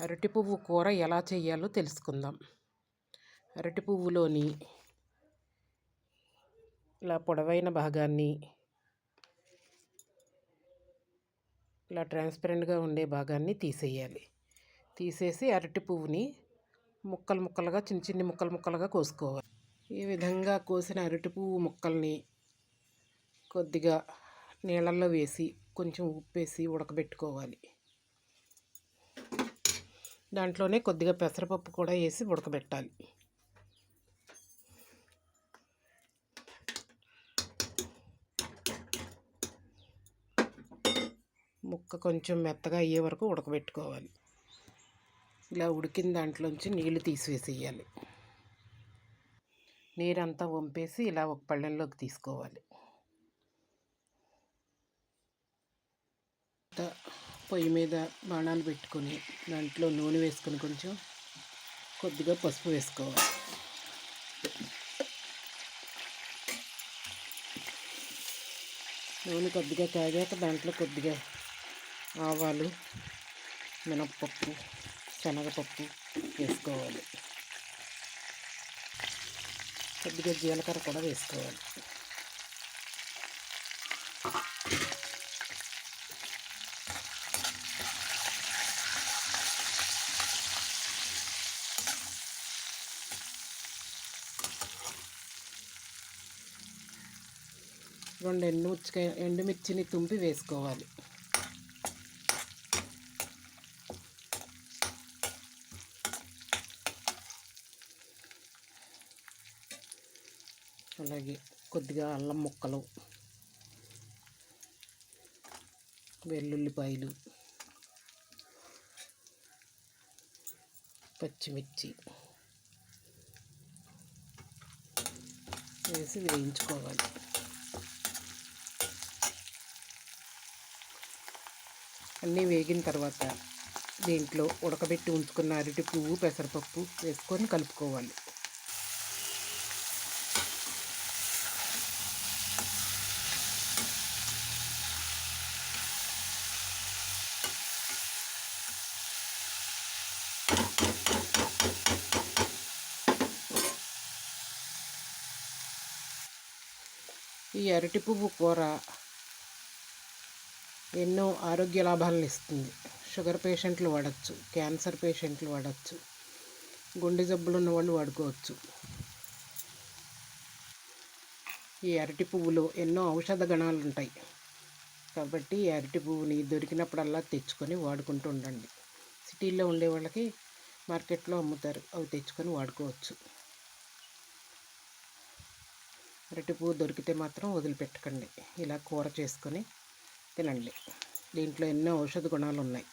అరటి పువ్వు కూర ఎలా చేయాలో తెలుసుకుందాం. అరటి పువ్వులోని ఇలా పొడవైన భాగాన్ని ఇలా ట్రాన్స్పరెంట్గా ఉండే భాగాన్ని తీసేయాలి. తీసేసి అరటి పువ్వుని ముక్కలు ముక్కలుగా చిన్న చిన్న ముక్కలు ముక్కలుగా కోసుకోవాలి. ఈ విధంగా కోసిన అరటి పువ్వు ముక్కల్ని కొద్దిగా నీళ్ళల్లో వేసి కొంచెం ఉప్పేసి ఉడకబెట్టుకోవాలి. దాంట్లోనే కొద్దిగా పెసరపప్పు కూడా వేసి ఉడకబెట్టాలి. ముక్క కొంచెం మెత్తగా అయ్యే వరకు ఉడకబెట్టుకోవాలి. ఇలా ఉడికిన దాంట్లోంచి నీళ్ళు తీసివేసేయాలి. నీరంతా వంపేసి ఇలా ఒక పళ్ళెంలోకి తీసుకోవాలి. పొయ్యి మీద బాణాలు పెట్టుకొని దాంట్లో నూనె వేసుకొని కొంచెం కొద్దిగా పసుపు వేసుకోవాలి. నూనె కొద్దిగా కాగాక దాంట్లో కొద్దిగా ఆవాలు మినప్పప్పు శనగపప్పు వేసుకోవాలి. కొద్దిగా జీలకర్ర కూడా వేసుకోవాలి. రెండు ఎండుమిర్చికాయ ఎండుమిర్చిని తుంపి వేసుకోవాలి. అలాగే కొద్దిగా అల్లం ముక్కలు వెల్లుల్లిపాయలు పచ్చిమిర్చి వేసి వేయించుకోవాలి. అన్నీ వేగిన తర్వాత దీంట్లో ఉడకబెట్టి ఉంచుకున్న అరటి పువ్వు పెసరపప్పు వేసుకొని కలుపుకోవాలి. ఈ అరటి పువ్వు కూర ఎన్నో ఆరోగ్య లాభాలను ఇస్తుంది. షుగర్ పేషెంట్లు వాడచ్చు క్యాన్సర్ పేషెంట్లు వాడచ్చు గుండె జబ్బులు ఉన్న వాళ్ళు వాడుకోవచ్చు. ఈ అరటి పువ్వులో ఎన్నో ఔషధ గణాలు ఉంటాయి. కాబట్టి ఈ అరటి పువ్వుని దొరికినప్పుడల్లా తెచ్చుకొని వాడుకుంటూ ఉండండి. సిటీల్లో ఉండే వాళ్ళకి మార్కెట్లో అమ్ముతారు అవి తెచ్చుకొని వాడుకోవచ్చు. అరటి పువ్వు దొరికితే మాత్రం వదిలిపెట్టకండి. ఇలా కూర చేసుకొని తినండి దీంట్లో ఎన్నో ఔషధ గుణాలు ఉన్నాయి